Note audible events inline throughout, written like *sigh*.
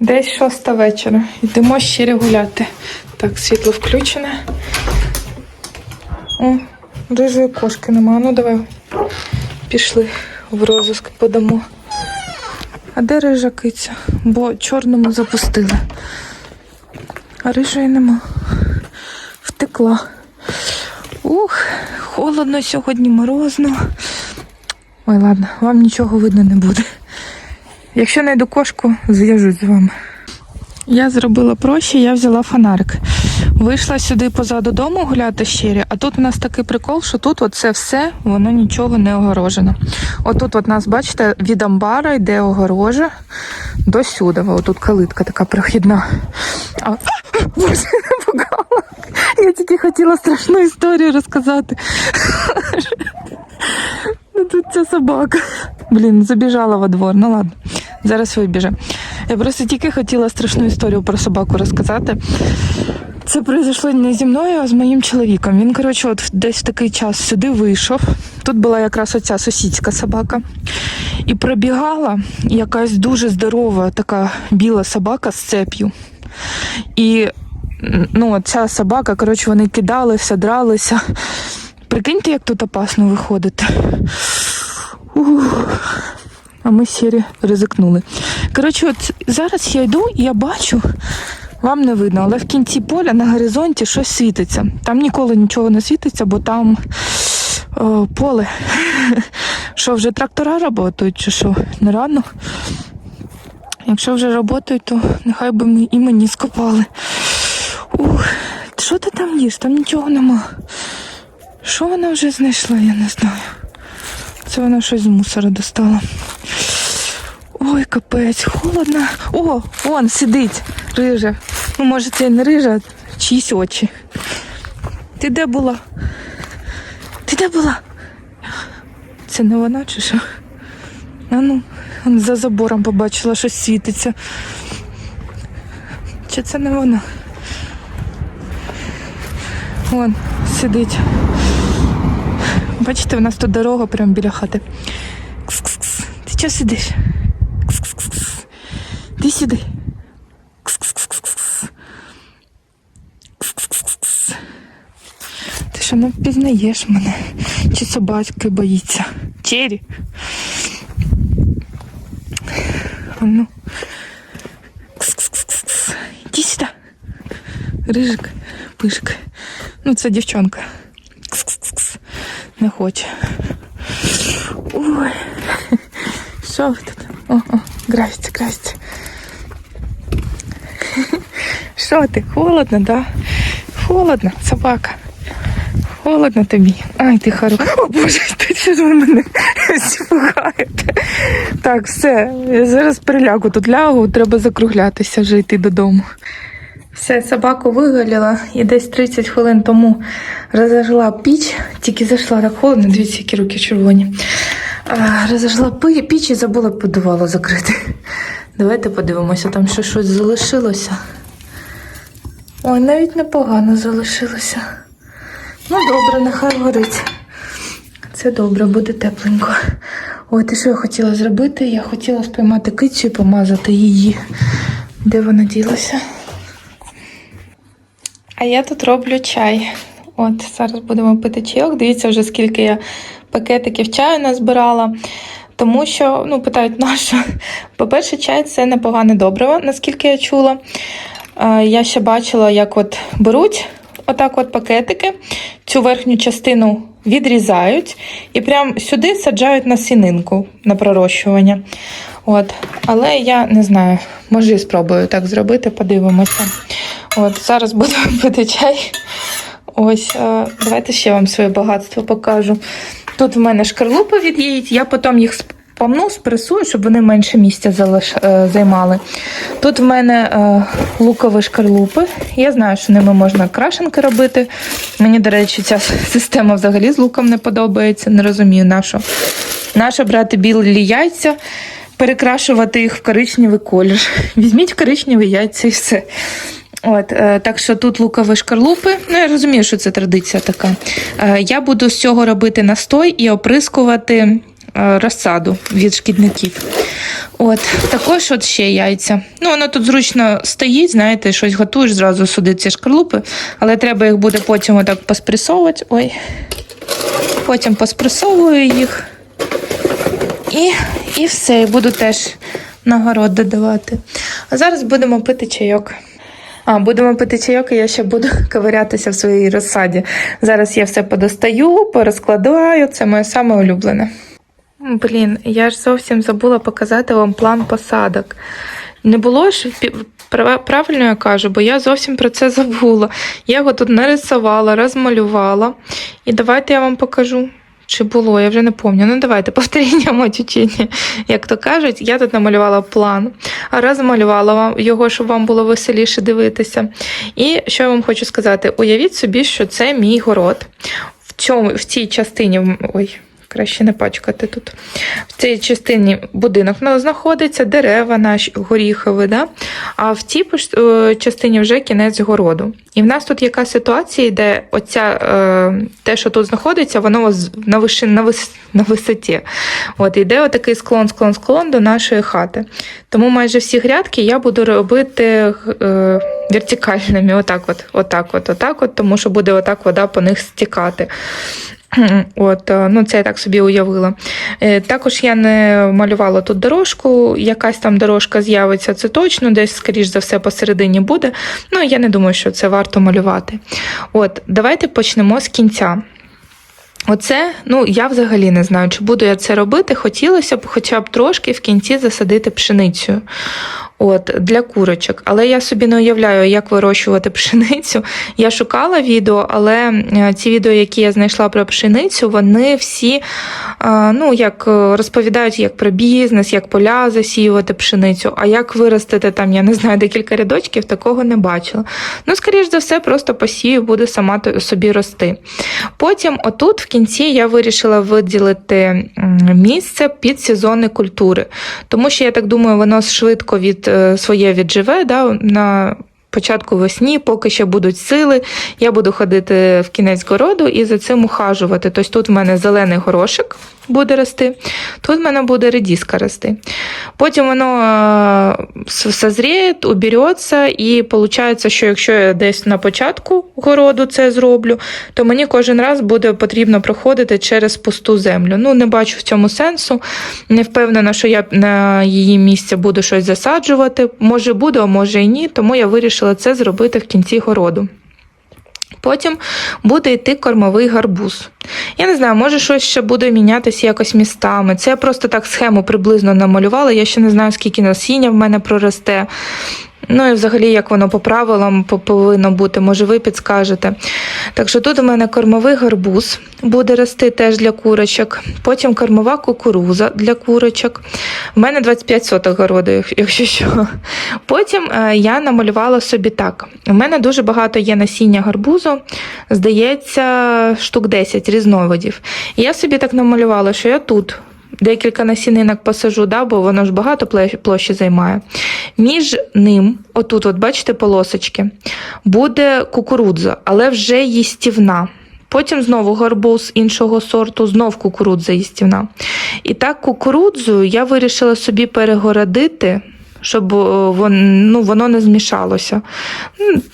Десь шоста вечора. Йдемо ще гуляти. Так, світло включене. О, рижої кошки нема. Ну давай. Пішли в розиск подамо. А де рижа киця? Бо чорному запустили. А рижої нема. Втекла. Ух, холодно сьогодні, морозно. Ой, ладно, вам нічого видно не буде. Якщо знайду кошку, зв'яжусь з вами. Я зробила проще, я взяла фонарик. Вийшла сюди позаду дому гуляти щирі, а тут у нас такий прикол, що тут це все, воно нічого не огорожено. Отут от нас, бачите, від амбара йде огорожа до сюди. Отут калитка така прохідна. А, *laughs* Боже, напугала. Я тільки хотіла страшну історію розказати. Ну тут ця собака. Блін, забіжала во двор. Ну ладно, зараз вибіже. Я просто тільки хотіла страшну історію про собаку розказати. Це произошло не зі мною, а з моїм чоловіком. Він, коротше, от десь в такий час сюди вийшов. Тут була якраз оця сусідська собака. І пробігала якась дуже здорова така біла собака з цеп'ю. І ну, ця собака, коротше, вони кидалися, дралися. Прикиньте, як тут опасно виходити. Ух. А ми сірі ризикнули. Коротше, от зараз я йду і я бачу, вам не видно, але в кінці поля на горизонті щось світиться. Там ніколи нічого не світиться, бо там о, поле. Що вже трактора працюють чи що? Не рано. Якщо вже працюють, то нехай би ми і мені скопали. Ух, що ти там їш? Там нічого нема. Що вона вже знайшла, я не знаю. Це вона щось з мусора достала. Ой, капець, холодно. О, вон сидить, рижа. Ну, може, це не рижа, а чиїсь очі. Ти де була? Ти де була? Це не вона чи що? А ну, за забором побачила, щось світиться. Чи це не вона? Вон, сидить. Бачите, у нас тут дорога прямо біля хати. Кс-кс-кс. Ти чого сидиш? Кс-кс-кс. Ти сюди. Кс-кс-кс-кс. Кс-кс-кс-кс. Ти що не впізнаєш мене? Чи собачки боїться? Чері. Ну. Кс-кс-кс-кс. Іди сюди. Рижик, пишик. Ну, це дівчонка. Кс-кс-кс. Не хоче. Ой. Що ви тут? О, о, грається, грається. Що ти? Холодно, да? Холодно, собака. Холодно тобі. Ай, ти хоро. О, Боже, ти що ж ви мене всі? Так, все, я зараз перелягу тут лягу, треба закруглятися, вже йти додому. Все, собаку виголіла і десь 30 хвилин тому розожгла піч, тільки зайшла так холодно, дивіться, які руки червоні. Розожгла піч і забула подувало закрити. Давайте подивимося, там ще щось залишилося. Ой, навіть непогано залишилося. Ну, добре, нехай горить. Це добре, буде тепленько. Ой, ти що я хотіла зробити? Я хотіла спіймати кицю і помазати її. Де вона ділася? А я тут роблю чай. От зараз будемо пити чайок. Дивіться вже скільки я пакетиків чаю назбирала. Тому що, ну, питають, на що? По-перше, чай це непогане добриво, наскільки я чула. Я ще бачила, як от беруть отак от пакетики, цю верхню частину відрізають і прям сюди саджають на сінинку на пророщування. От. Але я не знаю, може і спробую так зробити, подивимося. От, зараз будемо *laughs* пити чай. Ось, е, давайте ще вам своє багатство покажу. Тут в мене шкарлупи від яєць, я потім їх помну, спресую, щоб вони менше місця залиш... е, займали. Тут в мене е, лукові шкарлупи. Я знаю, що ними можна крашенки робити. Мені, до речі, ця *laughs* система взагалі з луком не подобається. Не розумію, на що. Нащо брати білі яйця, перекрашувати їх в коричневий колір. *laughs* Візьміть коричневі яйця і все. От, е, так що тут лукові шкарлупи. Ну, я розумію, що це традиція така. Е, я буду з цього робити настой і оприскувати е, розсаду від шкідників. От, також от ще яйця. Ну, воно тут зручно стоїть, знаєте, щось готуєш, зразу сюди ці шкарлупи, але треба їх буде потім отак поспресовувати. Ой. Потім поспресовую їх. І, і все, буду теж на город додавати. А зараз будемо пити чайок. А, будемо пити чайок, і я ще буду *laughs* ковирятися в своїй розсаді. Зараз я все подостаю, порозкладаю. Це моє саме улюблене. Блін, я ж зовсім забула показати вам план посадок. Не було ж правильно я кажу, бо я зовсім про це забула. Я його тут нарисувала, розмалювала. І давайте я вам покажу. Чи було, я вже не пам'ятаю. Ну давайте *laughs* повторіння тючення, Як то кажуть, я тут намалювала план, а розмалювала вам його, щоб вам було веселіше дивитися. І що я вам хочу сказати: уявіть собі, що це мій город. В цьому в цій частині ой. Краще не пачкати тут. В цій частині будинок знаходиться, дерева наші горіхові, да? а в цій е, частині вже кінець городу. І в нас тут яка ситуація, де оця, е, те, що тут знаходиться, воно на, виши, на, вис, на висоті. От, іде отакий склон, склон, склон до нашої хати. Тому майже всі грядки я буду робити е, вертикальними, отак от, отак от, отак от, тому що буде отак вода по них стікати. От, е, ну це я так собі уявила. Е, Також я не малювала тут дорожку, якась там дорожка з'явиться, це точно, десь, скоріш за все, посередині буде. Ну, я не думаю, що це варто малювати. От, давайте почнемо з кінця. Оце, ну я взагалі не знаю, чи буду я це робити. Хотілося б хоча б трошки в кінці засадити пшеницю. От, для курочок. Але я собі не уявляю, як вирощувати пшеницю. Я шукала відео, але е, ці відео, які я знайшла про пшеницю, вони всі е, ну, як е, розповідають як про бізнес, як поля засіювати пшеницю. А як виростити там, я не знаю, декілька рядочків, такого не бачила. Ну, скоріш за все, просто посію, буде сама собі рости. Потім, отут, в кінці, я вирішила виділити місце під сезонні культури, тому що я так думаю, воно швидко від своє відживе да, на. Початку весні, поки ще будуть сили, я буду ходити в кінець городу і за цим ухажувати. Тобто тут в мене зелений горошик буде рости, тут в мене буде редіска рости. Потім воно е, созріє, убереться, і виходить, що якщо я десь на початку городу це зроблю, то мені кожен раз буде потрібно проходити через пусту землю. Ну, не бачу в цьому сенсу. Не впевнена, що я на її місці буду щось засаджувати. Може буде, а може і ні, тому я вирішила це зробити в кінці городу. Потім буде йти кормовий гарбуз. Я не знаю, може щось ще буде мінятися якось містами. Це я просто так схему приблизно намалювала. Я ще не знаю, скільки насіння в мене проросте. Ну і взагалі, як воно по правилам повинно бути, може, ви підскажете. Так що тут у мене кормовий гарбуз буде рости теж для курочок. Потім кормова кукуруза для курочок. У мене 25 соток городу, *laughs* якщо що. Потім е, я намалювала собі так. У мене дуже багато є насіння гарбузу, здається, штук 10 різновидів. І я собі так намалювала, що я тут. Декілька насінинок посажу, да, бо воно ж багато площі займає. Між ним, отут, от бачите, полосочки, буде кукурудза, але вже їстівна. Потім знову гарбуз іншого сорту, знов кукурудза їстівна. І так кукурудзу я вирішила собі перегородити, щоб вон, ну, воно не змішалося,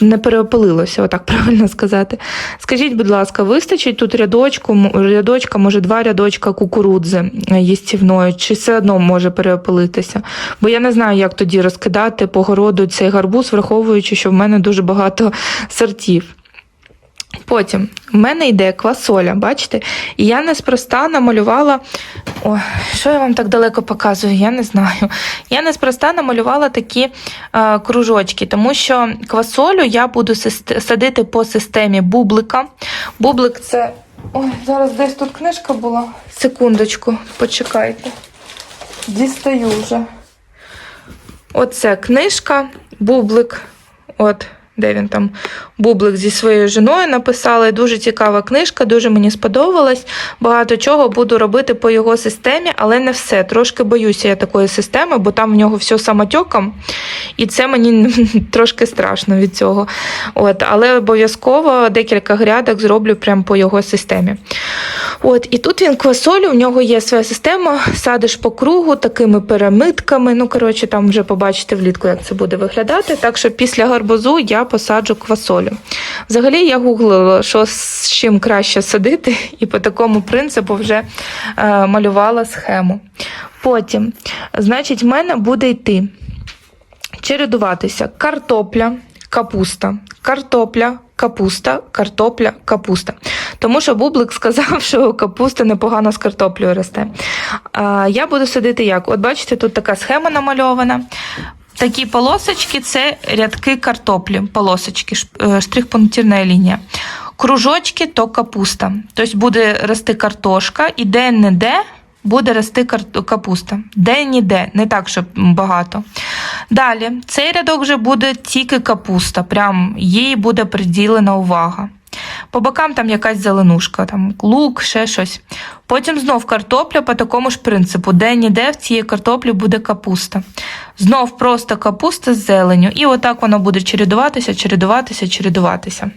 не переопилилося, отак правильно сказати. Скажіть, будь ласка, вистачить тут рядочку, рядочка, може два рядочка кукурудзи е, їстівної, чи все одно може переопилитися? Бо я не знаю, як тоді розкидати по городу цей гарбуз, враховуючи, що в мене дуже багато сортів. Потім в мене йде квасоля, бачите? І я неспроста намалювала. Ой, що я вам так далеко показую? Я не знаю. Я неспроста намалювала такі е, кружочки, тому що квасолю я буду садити по системі бублика. Бублик це. Ой, зараз десь тут книжка була. Секундочку, почекайте. Дістаю вже. Оце книжка, бублик. От, де він там, бублик зі своєю жіною написали. Дуже цікава книжка, дуже мені сподобалась. Багато чого буду робити по його системі, але не все. Трошки боюся я такої системи, бо там в нього все самотьоком, і це мені *laughs* трошки страшно від цього. От, але обов'язково декілька грядок зроблю прямо по його системі. От, і тут він квасолю, у нього є своя система, садиш по кругу такими пірамидками. Ну, коротше, там вже побачите влітку, як це буде виглядати. Так що після гарбузу я посаджу квасолю. Взагалі я гуглила, що з чим краще садити, і по такому принципу вже е, малювала схему. Потім, значить, в мене буде йти чередуватися картопля, капуста, картопля, капуста, картопля, капуста. Тому що Бублик сказав, що капуста непогано з картоплею росте. Я буду садити як? От бачите, тут така схема намальована. Такі полосочки це рядки картоплі, полосочки, е, штрих-пунктирна лінія. Кружочки то капуста. Тобто буде рости картошка і де-не-де буде рости капуста. Де-ніде, не так, щоб багато. Далі, цей рядок вже буде тільки капуста, прям їй буде приділена увага. По бокам там якась зеленушка, там лук, ще щось. Потім знов картопля по такому ж принципу. Де-ніде в цій картоплі буде капуста. Знов просто капуста з зеленю. І отак воно буде чередуватися, чередуватися, чередуватися.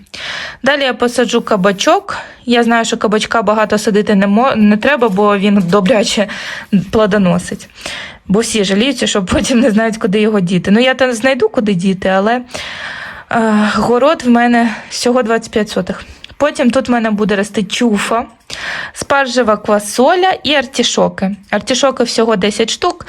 Далі я посаджу кабачок. Я знаю, що кабачка багато садити не, мо- не треба, бо він добряче плодоносить. Бо всі жаліються, що потім не знають, куди його діти. Ну, я там знайду, куди діти, але е, город в мене всього 25 сотих. Потім тут в мене буде рости чуфа, спаржева квасоля і артішоки. Артішоки всього 10 штук,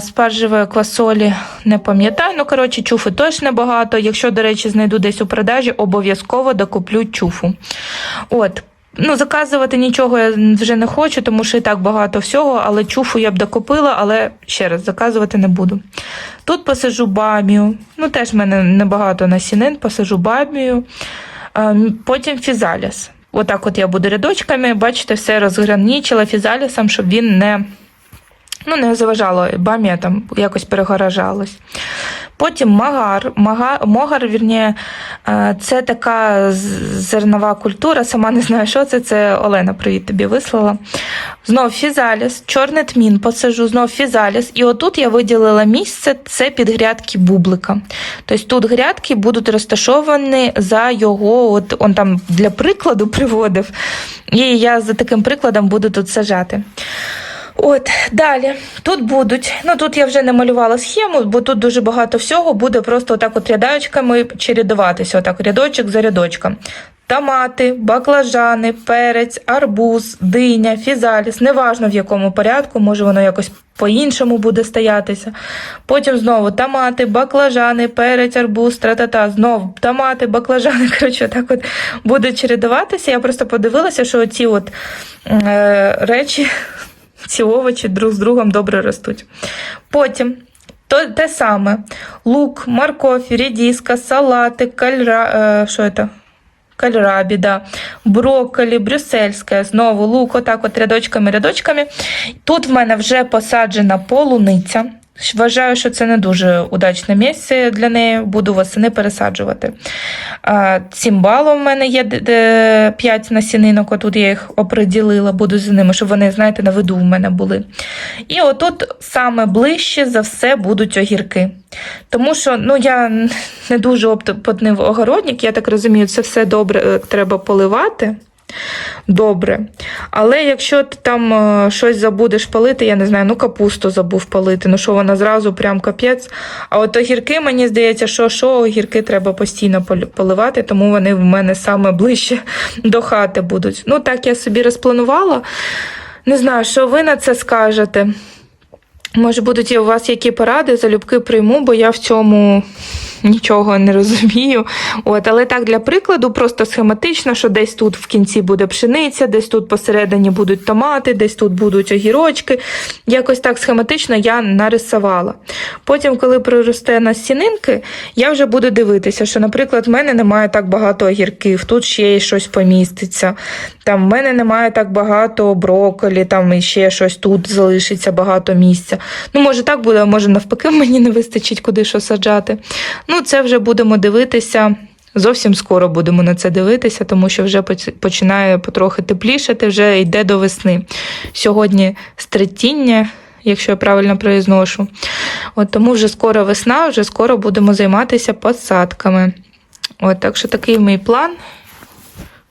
спаржевої квасолі не пам'ятаю. Ну, коротше, чуфи теж небагато. Якщо, до речі, знайду десь у продажі, обов'язково докуплю чуфу. От. Ну, заказувати нічого я вже не хочу, тому що і так багато всього, але чуфу я б докупила, але ще раз заказувати не буду. Тут посажу бамію. Ну, теж в мене небагато насінин, посажу бамію. Ем, Потім фізаліс. Отак от я буду рядочками, бачите, все розграничила фізалісом, щоб він не, ну, не заважало, бамія там якось перегоражалась. Потім магар. Мага, могар, вірні, е, це така зернова культура, сама не знаю, що це. Це Олена, привіт тобі вислала. Знов фізаліс, чорний тмін посажу, знов фізаліс. І отут я виділила місце, це під грядки бублика. Тобто тут грядки будуть розташовані за його, от он там для прикладу *laughs* приводив. І я за таким прикладом буду тут сажати. От, далі. Тут будуть, ну тут я вже не малювала схему, бо тут дуже багато всього буде просто отак от рядочками чередуватися, отак рядочок за рядочком. Томати, баклажани, перець, арбуз, диня, фізаліс, неважно в якому порядку, може воно якось по-іншому буде стоятися. Потім знову томати, баклажани, перець, арбуз, тра-та-та, знову томати, баклажани. *laughs* Коротше, так от буде чередуватися. Я просто подивилася, що ці от е, речі ці овочі друг з другом добре ростуть. Потім то, те саме: лук, морковь, рідіска, салати, кальра, е, що це? Кальрабі, да. брокколі, брюссельське, знову лук, отак от рядочками, рядочками. Тут в мене вже посаджена полуниця. Вважаю, що це не дуже удачне місце для неї, буду восени пересаджувати. Цімбало в мене є 5 насінинок, отут я їх оприділила, буду з ними, щоб вони, знаєте, на виду в мене були. І отут саме ближче за все будуть огірки. Тому що ну, я не дуже опитний огородник, я так розумію, це все добре е, треба поливати. Добре. Але якщо ти там е, щось забудеш палити, я не знаю, ну капусту забув палити, ну що вона зразу прям капець. А от огірки, мені здається, що що огірки треба постійно поливати, тому вони в мене саме ближче *laughs* до хати будуть. Ну, так я собі розпланувала. Не знаю, що ви на це скажете. Може, будуть у вас які поради, залюбки прийму, бо я в цьому нічого не розумію. От, але так для прикладу, просто схематично, що десь тут в кінці буде пшениця, десь тут посередині будуть томати, десь тут будуть огірочки. Якось так схематично я нарисувала. Потім, коли проросте насінинки, я вже буду дивитися, що, наприклад, в мене немає так багато огірків, тут ще й щось поміститься. Там в мене немає так багато брокколі, там ще щось тут залишиться багато місця. Ну, може, так буде, а може навпаки, *laughs* мені не вистачить куди що саджати. Ну, це вже будемо дивитися. Зовсім скоро будемо на це дивитися, тому що вже починає потрохи теплішати, вже йде до весни. Сьогодні стретіння, якщо я правильно произношу. От тому вже скоро весна, вже скоро будемо займатися посадками. От, так що такий мій план.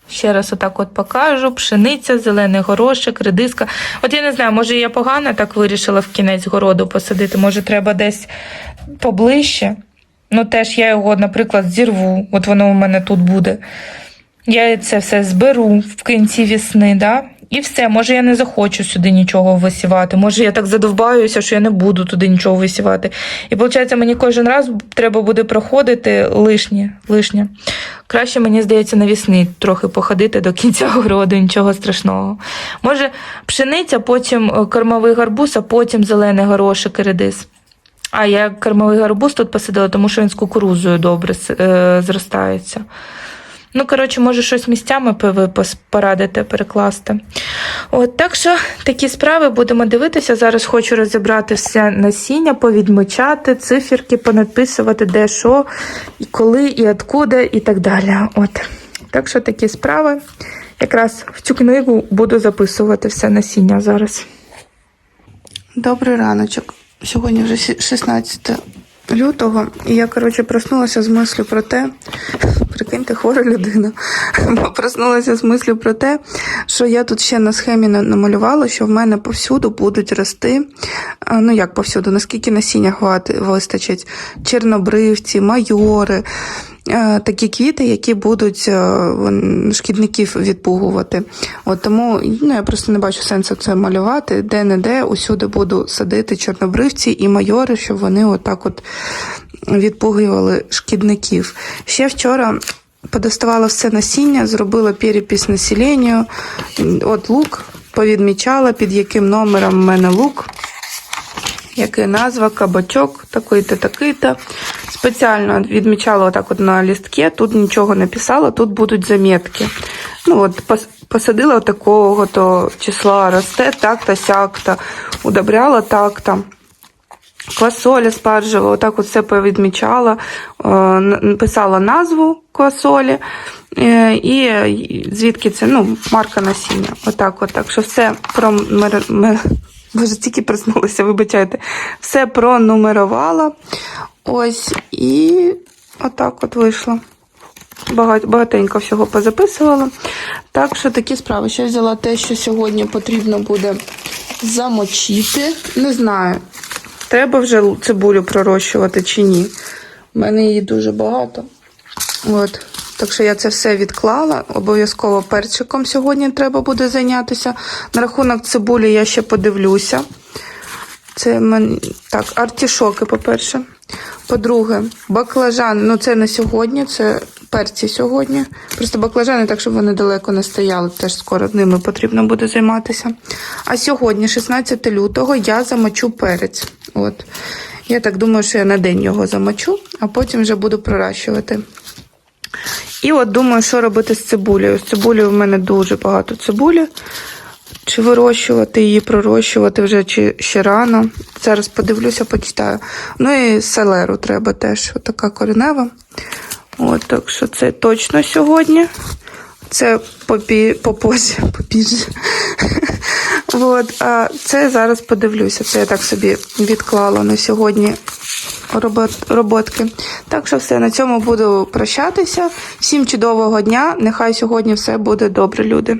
Ще раз отак от покажу: пшениця, зелений горошок, редиска. От я не знаю, може я погано так вирішила в кінець городу посадити, може треба десь поближче. Ну теж я його, наприклад, зірву, от воно у мене тут буде. Я це все зберу в кінці весни, да? і все. Може, я не захочу сюди нічого висівати. Може, я так задовбаюся, що я не буду туди нічого висівати. І виходить, мені кожен раз треба буде проходити лишнє. лишнє. Краще, мені здається, навісни трохи походити до кінця *laughs* городу, нічого страшного. Може, пшениця, потім е, кормовий гарбуз, а потім зелений горошок і редис. А я кормовий гарбуз тут посадила, тому що він з кукурузою добре е, зростається. Ну, коротше, може, щось місцями ви порадите перекласти. От, так що такі справи будемо дивитися. Зараз хочу розібрати все насіння, повідмічати, циферки, понадписувати, де що, і коли, і откуда, і так далі. От. Так що такі справи. Якраз в цю книгу буду записувати все насіння зараз. Добрий раночок. Сьогодні вже сі- 16 лютого, і я, коротше, проснулася з мислю про те, прикиньте, хвора людина. Проснулася з мислю про те, що я тут ще на схемі на- намалювала, що в мене повсюду будуть рости. Ну як повсюду, наскільки насіння вистачить, чорнобривці, майори. Такі квіти, які будуть шкідників відпугувати. От тому ну, я просто не бачу сенсу це малювати. Де-не-де усюди буду садити чорнобривці і майори, щоб вони отак от відпугували шкідників. Ще вчора подоставала все насіння, зробила перепис населенню. От лук повідмічала, під яким номером в мене лук. Яка назва, кабачок, такий-то, такий-то. Спеціально відмічала отак от на лістке, тут нічого не писала, тут будуть замітки. Ну от посадила такого то числа, росте так-то, сяк-то, удобряла так-то. Квасоля спаржева, отак от все повідмічала, е, писала назву квасолі е, і звідки це, ну, марка насіння. Отак, от, так що все про Боже, тільки проснулася, вибачайте. Все пронумерувала. Ось, і отак от вийшло. Багатенько всього позаписувала. Так що такі справи. Ще взяла те, що сьогодні потрібно буде замочити. Не знаю, треба вже цибулю пророщувати чи ні. У мене її дуже багато. От. Так що я це все відклала. Обов'язково перчиком сьогодні треба буде зайнятися. На рахунок цибулі я ще подивлюся. Це мен... так, артішоки, по-перше. По-друге, баклажани. Ну, це не сьогодні, це перці сьогодні. Просто баклажани, так, щоб вони далеко не стояли, теж скоро ними потрібно буде займатися. А сьогодні, 16 лютого, я замочу перець. От. Я так думаю, що я на день його замочу, а потім вже буду проращувати. І от думаю, що робити з цибулею. З цибулею в мене дуже багато цибулі. Чи вирощувати її, пророщувати вже чи ще рано. Зараз подивлюся, почитаю. Ну і селеру треба теж. Отака коренева. От, так що це точно сьогодні. Це попі, попозі, попізже. *laughs* От, а це зараз подивлюся. Це я так собі відклала на сьогодні робот, роботки. Так що все, на цьому буду прощатися. Всім чудового дня. Нехай сьогодні все буде добре, люди.